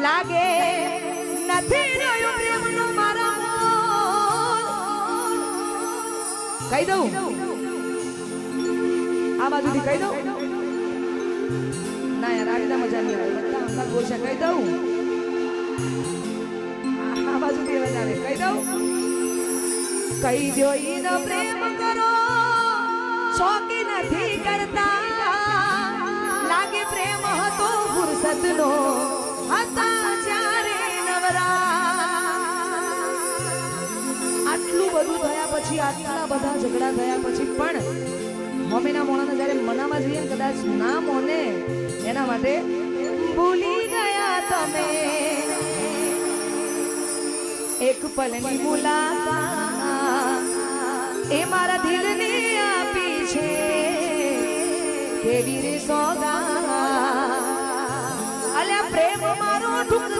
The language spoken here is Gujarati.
લાગે નથી રહ્યો પ્રેમનો મારા કહી દઉં. આ બાજુથી કહી દઉં. ના યાર, આવી મજા નહીં આવે. બધા બોલશે. કહી દઉં. આ- બાજુથી મજા આવે કહી દઉં. કહી દો ઈનો પ્રેમ કરો. બધું થયા પછી આટલા બધા ઝઘડા થયા પછી પણ મમ્મીના મોણાને જ્યારે મનામાં જઈએ ને કદાચ ના મોને, એના માટે ભૂલી ગયા તમે. એક પલની મુલાકાત એ મારા દિલને આપી છે. કેવી રે સોગા અલ્યા પ્રેમ મારો ઠુકરાવી